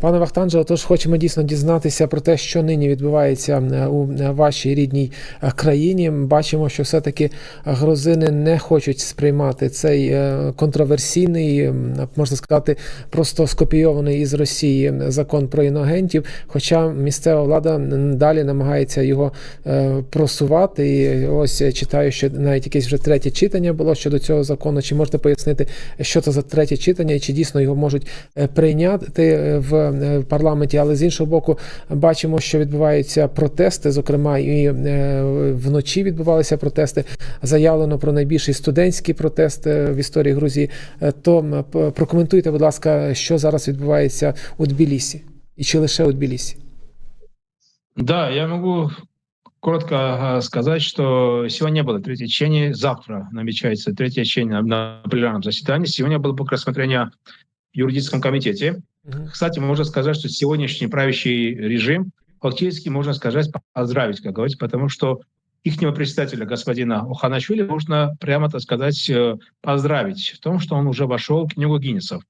Пане Вахтанже, тож хочемо дійсно дізнатися про те, що нині відбувається е, у е, вашій рідній е, країні. Бачимо, що все-таки грузини не хочуть сприймати цей контроверсійний, можна сказати, просто скопійований із Росії закон про іногентів. Хоча місцева влада далі намагається його просувати. І ось читаю, що навіть якесь вже третє читання було щодо цього закону. Чи можете пояснити, що це за третє читання, і чи дійсно його можуть прийняти е, в е, парламенті? Але з іншого боку, бачимо, що відбуваються протести. Зокрема, і е, вночі відбувалися протести. Заявлено про найбільший студентський протест е, в історії Грузії. Е, То м, п- прокоментуйте, будь ласка, що зараз відбувається у Тбілісі, і чи лише у Тбілісі? Да, я могу коротко э, сказать, что сегодня было третье чтение, завтра намечается третье чтение на, на пленарном заседании. Сегодня было пока рассмотрение в юридическом комитете. Кстати, можно сказать, что сегодняшний правящий режим фактически можно сказать поздравить, как говорится, потому что ихнего председателя, господина Оханашвили, можно прямо, так сказать, э, поздравить в том, что он уже вошел в книгу Гиннесов.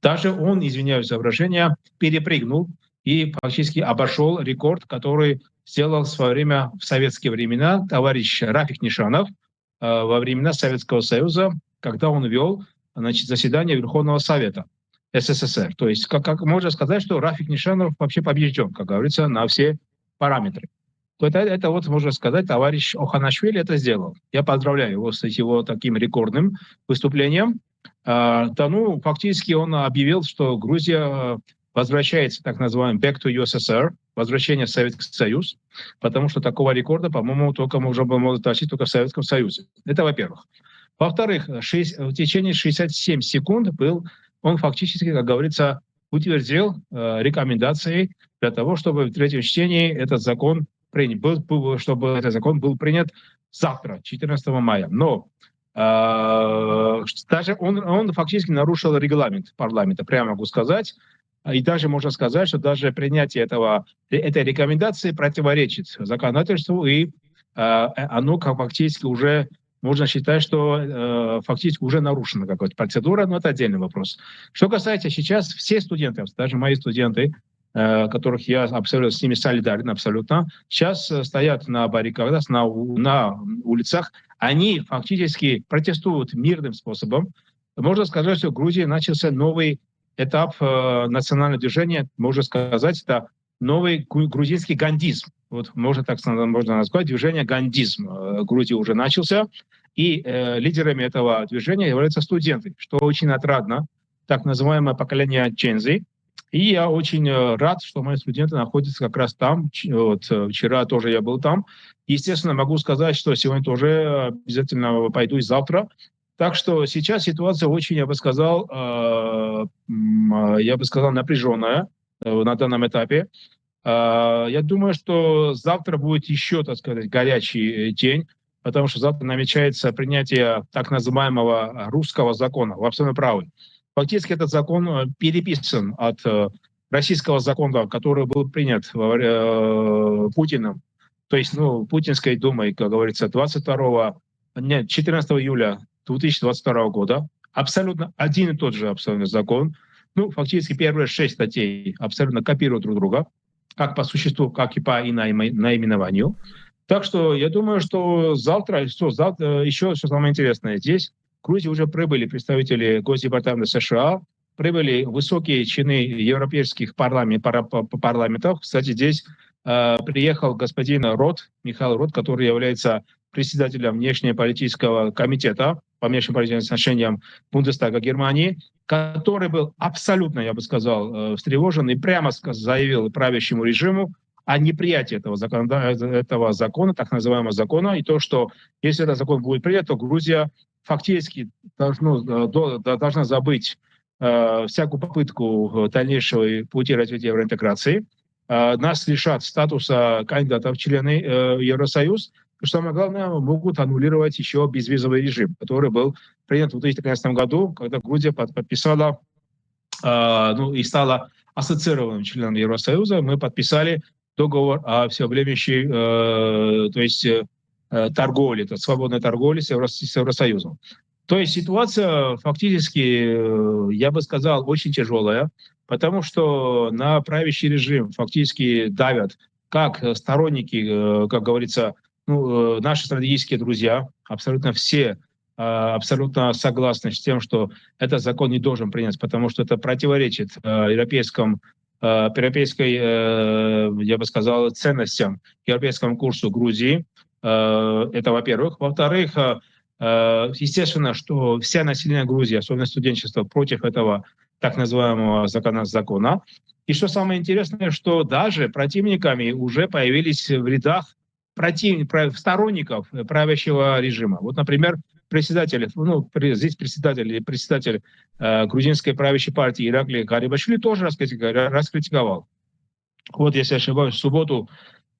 Даже он, извиняюсь за выражение, перепрыгнул и фактически обошел рекорд, который сделал в свое время в советские времена товарищ Рафик Нишанов э, во времена Советского Союза, когда он вел значит, заседание Верховного Совета СССР. То есть, как, как можно сказать, что Рафик Нишанов вообще побежден, как говорится, на все параметры. То это, это вот, можно сказать, товарищ Оханашвили это сделал. Я поздравляю его с его таким рекордным выступлением. А, да, ну, фактически он объявил, что Грузия возвращается, так называемый back to USSR, возвращение в Советский Союз, потому что такого рекорда, по-моему, только можно было достичь только в Советском Союзе. Это во-первых. Во-вторых, в течение 67 секунд был, он фактически, как говорится, утвердил э, рекомендации для того, чтобы в третьем чтении этот закон принят, был, был- чтобы этот закон был принят завтра, 14 мая. Но э, даже он, он фактически нарушил регламент парламента, прямо могу сказать. И даже можно сказать, что даже принятие этого, этой рекомендации противоречит законодательству, и э, оно как фактически уже можно считать, что э, фактически уже нарушена какая-то процедура, но это отдельный вопрос. Что касается сейчас все студенты, даже мои студенты, э, которых я абсолютно с ними солидарен абсолютно, сейчас э, стоят на баррикадах, на, на улицах, они фактически протестуют мирным способом. Можно сказать, что в Грузии начался новый этап э, национального движения, можно сказать, это новый гру- грузинский гандизм. Вот можно так можно назвать, движение гандизм э, в Грузии уже начался, и э, лидерами этого движения являются студенты, что очень отрадно, так называемое поколение Чензи. И я очень э, рад, что мои студенты находятся как раз там. Вот, э, вчера тоже я был там. Естественно, могу сказать, что сегодня тоже обязательно пойду и завтра. Так что сейчас ситуация очень, я бы сказал, э, я бы сказал, напряженная на данном этапе. Э, Я думаю, что завтра будет еще, так сказать, горячий э, день, потому что завтра намечается принятие так называемого русского закона. Вы абсолютно правы. Фактически этот закон э, переписан от э, российского закона, который был принят Путиным, то есть, ну, Путинской думой, как говорится, 22 нет, 14 июля 2022 года. Абсолютно один и тот же абсолютно закон. Ну, фактически первые шесть статей абсолютно копируют друг друга, как по существу, как и по и наиме- наименованию. Так что я думаю, что завтра, что завтра, еще что самое интересное, здесь в Грузии уже прибыли представители Госдепартамента США, прибыли высокие чины европейских парламент, парламентов. Кстати, здесь э, приехал господин Рот, Михаил Рот, который является председателем внешнеполитического комитета по внешнеполитическим отношениям Бундестага Германии, который был абсолютно, я бы сказал, э, встревожен и прямо заявил правящему режиму о неприятии этого, законода- этого закона, так называемого закона, и то, что если этот закон будет принят, то Грузия фактически должно, э, до- до- должна забыть э, всякую попытку дальнейшего пути развития евроинтеграции. Нас лишат статуса кандидатов в члены Евросоюз. И самое главное, могут аннулировать еще безвизовый режим, который был принят в 2013 году, когда Грузия под- подписала э, ну, и стала ассоциированным членом Евросоюза. Мы подписали договор о всеобъемлющей, э, то есть э, э, торговле, это свободной торговле с, Евро- с Евросоюзом. То есть ситуация фактически, э, я бы сказал, очень тяжелая. потому что на правящий режим фактически давят как сторонники, как говорится, ну, наши стратегические друзья, абсолютно все абсолютно согласны с тем, что этот закон не должен принять, потому что это противоречит европейскому европейской, я бы сказал, ценностям, европейскому курсу Грузии. Это, во-первых. Во-вторых, естественно, что вся население Грузии, особенно студенчество, против этого так называемого закона закона. И что самое интересное, что даже противниками уже появились в рядах против, сторонников правящего режима. Вот, например, председатель, ну, здесь председатель председатель э, грузинской правящей партии Иракли Гарибашвили тоже раскритиковал. Вот, если я ошибаюсь, в субботу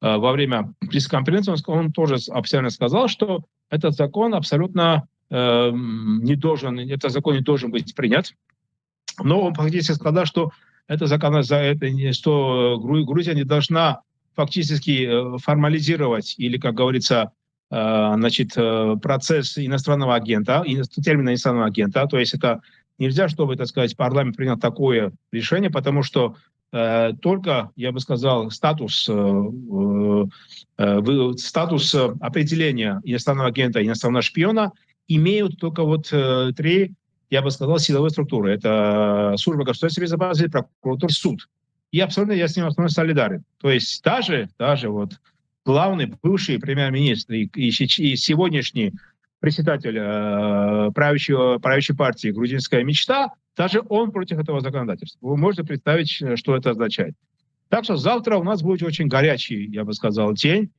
э, во время пресс-конференции он, он тоже официально сказал, что этот закон абсолютно э, не должен, этот закон не должен быть принят. Но он фактически сказал, что это закон, за это, что Грузия не должна фактически э, формализировать или, как говорится, Э, значит, э, процесс иностранного агента, термина иностранного агента, то есть это нельзя, чтобы, так сказать, парламент принял такое решение, потому что только, я бы сказал, статус, статус определения иностранного агента, иностранного шпиона имеют только вот три, я бы сказал, силовые структуры. Это служба государственной безопасности, прокуратура, суд. И абсолютно я с ним абсолютно солидарен. То есть даже, даже вот главный бывший премьер-министр и, и, и сегодняшний председатель э, правящего, правящей партии «Грузинская мечта», даже он против этого законодательства. Вы можете представить, э, что это означает. Так что завтра у нас будет очень горячий, я бы сказал, день.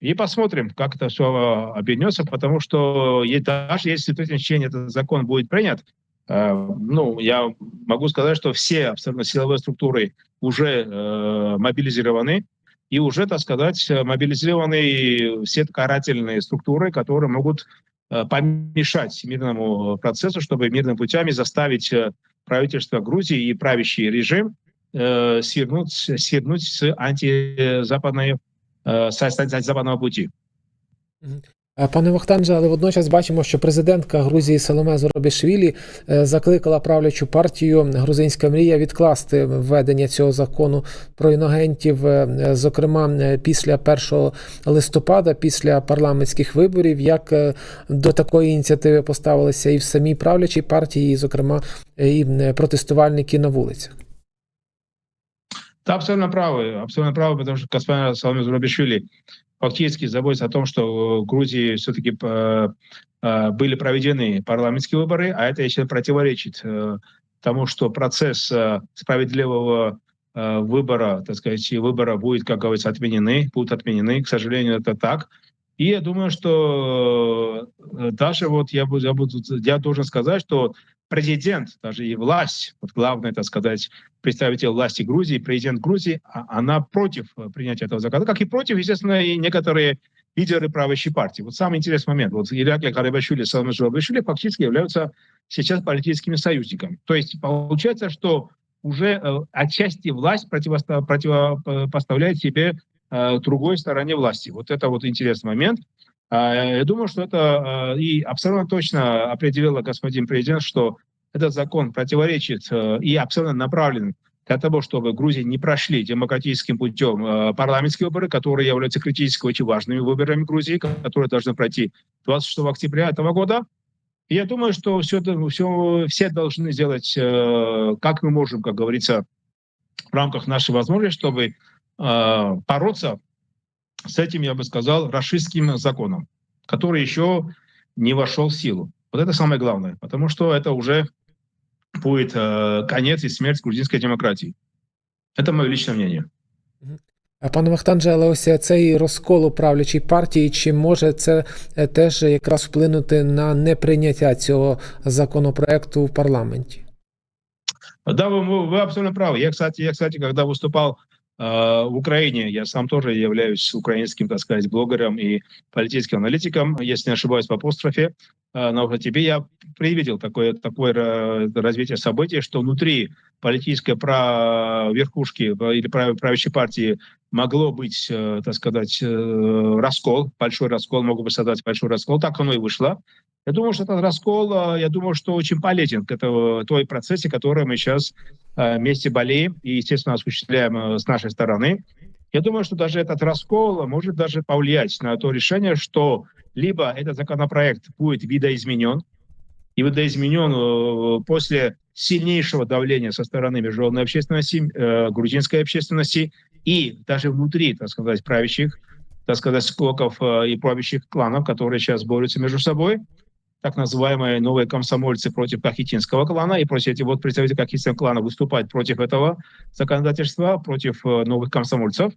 И посмотрим, как это все обернется, потому что даже если в течение этот закон будет принят, э, ну, я могу сказать, что все абсолютно силовые структуры уже э, мобилизированы, и уже, так сказать, мобилизированы все карательные структуры, которые могут э, помешать мирному процессу, чтобы мирными путями заставить э, правительство Грузии и правящий режим э, свернуть, свернуть с антизападной, э, с антизападного пути. Е, пане Вахтанже, але водночас бачимо, що президентка Грузії Соломе Зоробішвілі е, закликала правлячу партію Грузинська мрія відкласти введення цього закону про іногентів, е, зокрема після 1 листопада, після парламентських виборів. Як до такої ініціативи поставилися і в самій правлячій партії, і, зокрема, і протестувальники на вулицях? Да, абсолютно правы, абсолютно правы, потому что господин Соломон Зурабишвили фактически заботится о том, что в Грузии все-таки э, э, были проведены парламентские выборы, а это еще противоречит э, тому, что процесс справедливого выбора, так сказать, выбора будет, как говорится, отменены, будут отменены. К сожалению, это так. И я думаю, что даже вот я, буду, я, буду, я должен сказать, что президент, даже и власть, вот главное, так сказать, представитель власти Грузии, президент Грузии, а, она против э, принятия этого закона, как и против, естественно, и некоторые лидеры правящей партии. Вот самый интересный момент. Вот Иракли Карабашвили и Салам Журабашвили фактически являются сейчас политическими союзниками. То есть получается, что уже э, отчасти власть противопоставляет себе э, другой стороне власти. Вот это вот интересный момент. А, я думаю, что это а, и абсолютно точно определила господин президент, что этот закон противоречит э, и абсолютно направлен для того, чтобы Грузии не прошли демократическим путем э, парламентские выборы, которые являются критически очень важными выборами Грузии, которые должны пройти 26 октября этого года. И я думаю, что все, все, все должны сделать, э, как мы можем, как говорится, в рамках нашей возможности, чтобы бороться с этим, я бы сказал, расистским законом, который еще не вошел в силу. Вот это самое главное, потому что это уже будет э, конец и смерть грузинской демократии. Это мое личное мнение. Пане Махтанже, але ось цей розкол у правлячій партії, чи може це теж якраз вплинути на неприйняття цього законопроекту в парламенті? Да, вы, вы абсолютно правы. Я, кстати, я, кстати, когда выступал Э, в Украине. Я сам тоже являюсь украинским, так сказать, блогером и политическим аналитиком, если не ошибаюсь, по апострофе. Э, но в тебе я привидел такое, такое развитие событий, что внутри политической верхушки или правящей партии могло быть, э, так сказать, раскол, большой раскол, могу бы создать большой раскол. Так оно и вышло. Я думаю, что этот раскол, я думаю, что очень полезен к этому, той процессе, который мы сейчас э, вместе болеем и, естественно, осуществляем э, с нашей стороны. Я думаю, что даже этот раскол может даже повлиять на то решение, что либо этот законопроект будет видоизменен, и видоизменен э, после сильнейшего давления со стороны международной общественности, э, грузинской общественности и даже внутри, так сказать, правящих, так сказать, склоков э, и правящих кланов, которые сейчас борются между собой, так называемые новые комсомольцы против Кахетинского клана, и против эти вот представители Кахетинского клана выступать против этого законодательства, против э, новых комсомольцев.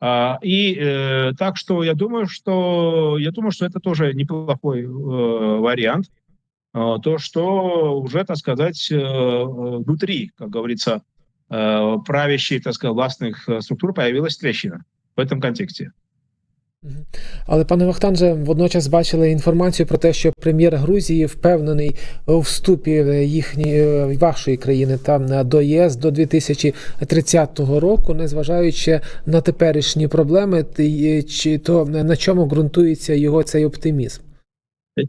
А, и э, так что я думаю, что я думаю, что это тоже неплохой э, вариант. Э, то, что уже, так сказать, внутри, как говорится, правящей, так сказать, властных структур появилась трещина в этом контексте. Мгм. Але пане Вахтанже, водночас бачили інформацію про те, що прем'єр Грузії впевнений у вступі їхньої вашої країни там до ЄС до 2030 року, незважаючи на теперішні проблеми, ти- чи то на чому ґрунтується його цей оптимізм?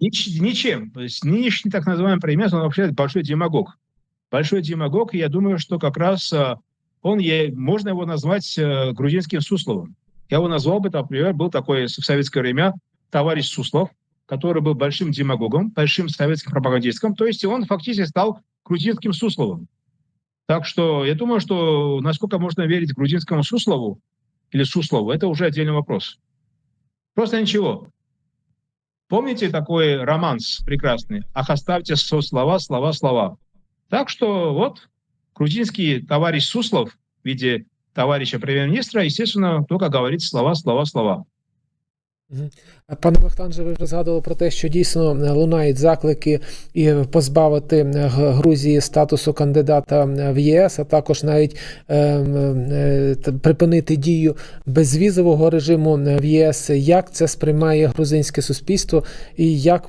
Нич- ничем. То есть нынешний так называемый премьер, он вообще большой демагог. Большой демагог, и я думаю, что как раз э, он, е- можно его назвать э, грузинским Сусловым. Я его назвал бы, например, был такой в советское время товарищ Суслов, который был большим демагогом, большим советским пропагандистом, то есть он фактически стал грузинским Сусловым. Так что я думаю, что насколько можно верить грузинскому Суслову или Суслову, это уже отдельный вопрос. Просто ничего. Помните такой романс прекрасный? «Ах, оставьте со слова, слова, слова». Так что вот грузинский товарищ Суслов в виде товарища премьер-министра, естественно, только говорит слова, слова, слова. Пане Вахтанже, ви вже згадували про те, що дійсно е, лунають заклики і позбавити е, Грузії статусу кандидата в ЄС, а також навіть е, припинити дію безвізового режиму в ЄС. Як це сприймає грузинське суспільство, і як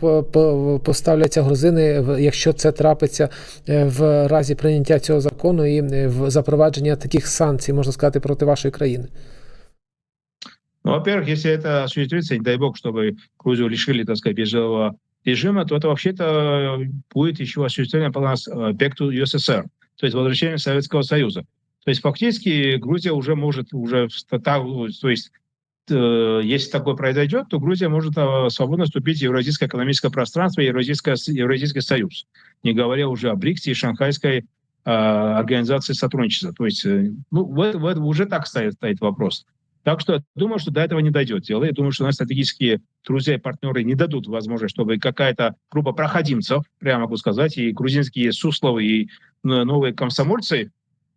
поставляться грузини, якщо це трапиться в разі прийняття цього закону і в запровадження таких санкцій, можна сказати, проти вашої країни? Ну, во-первых, если это осуществится, не дай бог, чтобы Грузию лишили, так сказать, безвизового режима, то это вообще-то будет еще осуществление плана с- э, back to USSR, то есть возвращение Советского Союза. То есть фактически Грузия уже может, уже, то есть э, если такое произойдет, то Грузия может э, свободно вступить в Евразийское экономическое пространство и Евразийское, Евразийский Союз, не говоря уже о БРИКСе и Шанхайской э, организации сотрудничества. То есть э, ну, в в уже так стоит, стоит вопрос. Так что я думаю, что до этого не дойдет дело. Я думаю, что наши стратегические друзья и партнеры не дадут возможность, чтобы какая-то группа проходимцев, прямо могу сказать, и грузинские Сусловы, и э, новые комсомольцы,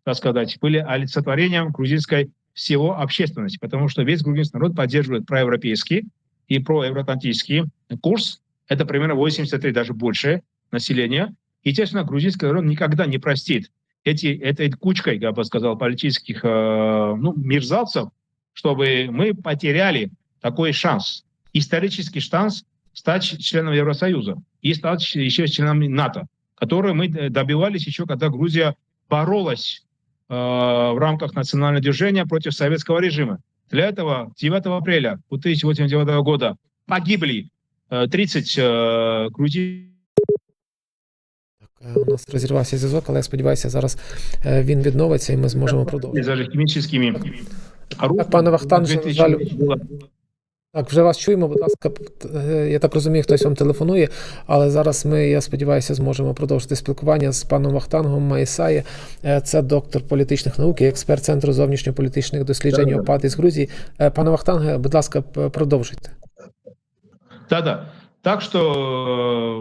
так сказать, были олицетворением грузинской всего общественности, потому что весь грузинский народ поддерживает проевропейский и проевроатлантический курс. Это примерно 83, даже больше населения. Естественно, грузинский народ никогда не простит эти, этой кучкой, я бы сказал, политических э, ну, мерзавцев, чтобы мы потеряли такой шанс, исторический шанс стать членом Евросоюза и стать еще членом НАТО, который мы э, добивались еще, когда Грузия боролась э, в рамках национального движения против советского режима. Для этого 9 апреля 1989 года погибли э, 30 э, грузин. Е, У нас розірвався зв'язок, але я сподіваюся, зараз е, він відновиться і ми зможемо продовжити. даже химическими оружиями. Так, пане Вахтанг, що, на 2000 жаль, было Так, вже вас чуємо, будь ласка, е, я так розумію, хтось вам телефонує, але зараз ми, я сподіваюся, зможемо продовжити спілкування з паном Вахтангом Маїсає. Е, Це доктор політичних наук і експерт Центру зовнішньополітичних досліджень Да-да. ОПАД із Грузії. Е, Пане Вахтанге, будь ласка, п- продовжуйте. Да-да. Так что,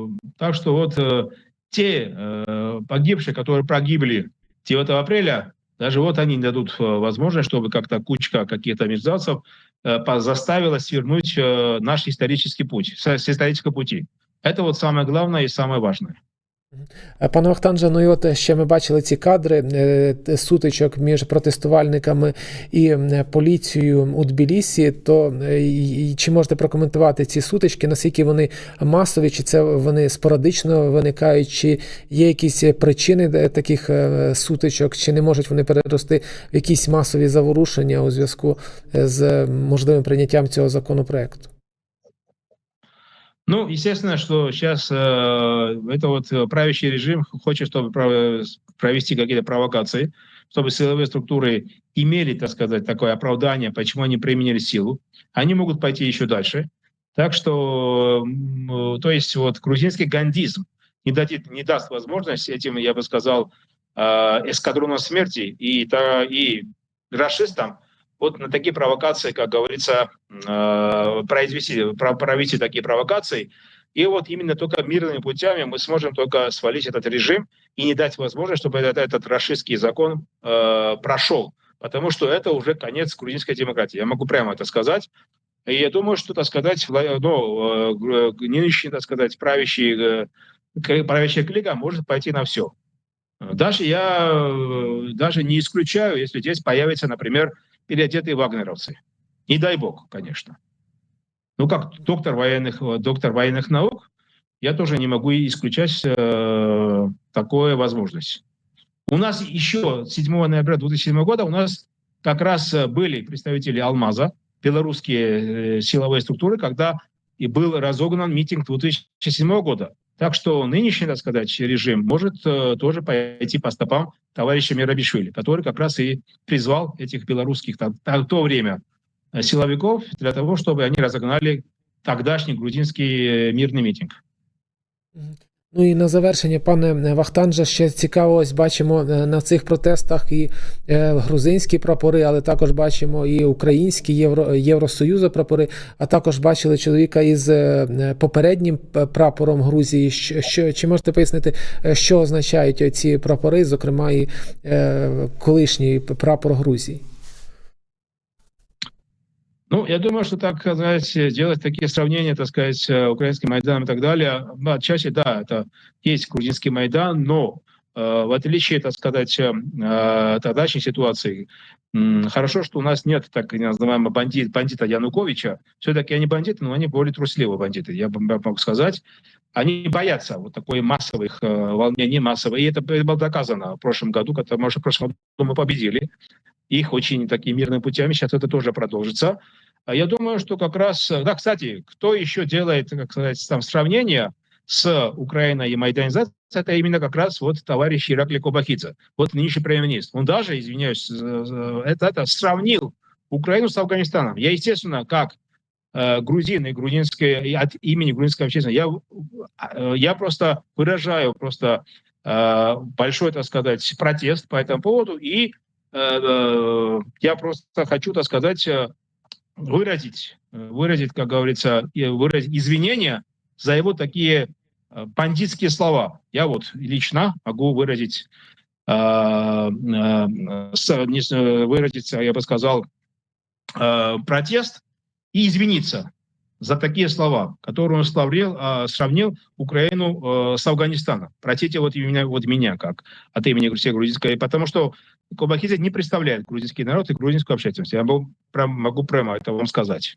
э, так что вот э, те э, погибшие, которые погибли 9 апреля, даже вот они не дадут э, возможность, чтобы как-то кучка каких-то мерзавцев э, заставила свернуть э, наш исторический путь, с исторического пути. Это вот самое главное и самое важное. Е, Пане Вахтанже, ну і от е, ще ми бачили ці кадри е, сутичок між протестувальниками і поліцією у Тбілісі. То чи можете прокоментувати ці сутички? Наскільки вони масові, чи це вони спорадично виникають, чи є якісь причини таких сутичок, чи не можуть вони перерости в якісь масові заворушення у зв'язку з можливим прийняттям цього законопроекту? Ну, естественно, что сейчас э, это вот э, правящий режим хочет, чтобы провести какие-то провокации, чтобы силовые структуры имели, так сказать, такое оправдание, почему они применили силу. Они могут пойти еще дальше. Так что, то есть вот грузинский гандизм не, дадит, не даст возможность этим, я бы сказал, эскадронам смерти и, и расистам вот на такие провокации, как говорится, произвести, провести такие провокации. И вот именно только мирными путями мы сможем только свалить этот режим и не дать возможность, чтобы этот, этот расистский закон э, прошел. Потому что это уже конец грузинской демократии. Я могу прямо это сказать. И я думаю, что, так сказать, ну, нынешний, так сказать, правящий, правящая клика может пойти на все. Даже я даже не исключаю, если здесь появятся, например, переодетые вагнеровцы. Не дай бог, конечно. Ну, как доктор военных, доктор военных наук, я тоже не могу исключать э, такую возможность. У нас еще 7 ноября 2007 года у нас как раз были представители Алмаза, белорусские э, силовые структуры, когда и был разогнан митинг 2007 года. Так что нынешний, так сказать, режим может э, тоже пойти по стопам товарища Мирабишвили, который как раз и призвал этих белорусских в то время э, силовиков для того, чтобы они разогнали тогдашний грузинский э, мирний мітинг. Ну і на завершення, пане Вахтанже, ще цікаво, ось бачимо на цих протестах і е, грузинські прапори, але також бачимо і українські Євро, Євросоюзу прапори, а також бачили чоловіка із е, попереднім прапором Грузії. Що, Чи можете пояснити, що означають ці прапори, зокрема і е, колишній прапор Грузії? Ну, я думаю, что так сказать, делать такие сравнения, так сказать, украинский Майдан и так далее, отчасти, да, это есть грузинский Майдан, но э, в отличие, так сказать, э, ситуации, э, хорошо, что у нас нет так называемого бандит, бандита Януковича. Все-таки они бандиты, но они более трусливые бандиты, я могу сказать. Они боятся вот такой массовых э, волнений, массовых. И это было доказано в прошлом году, когда, может, в прошлом году мы победили их очень такими мирными путями. Сейчас это тоже продолжится. А я думаю, что как раз... Да, кстати, кто еще делает, как сказать, там сравнение с Украиной и майданизацией, это именно как раз вот товарищ Иракли Кобахидзе, вот нынешний премьер-министр. Он даже, извиняюсь, это, это сравнил Украину с Афганистаном. Я, естественно, как э, грузин и грузинское, от имени грузинской общественности, я, э, я просто выражаю просто э, большой, так сказать, протест по этому поводу и Э, я просто хочу, так сказать, э, выразить, э, выразить, как говорится, выразить извинения за его такие бандитские слова. Я вот лично могу выразить, выразить, я бы сказал, протест и извиниться за такие слова, которые он сравнил, сравнил Украину с Афганистаном. Простите вот меня, вот меня как от имени всей грузинской, потому что Кобахидзе не представляет грузинский народ и грузинскую общественность. Я могу прямо это вам сказать.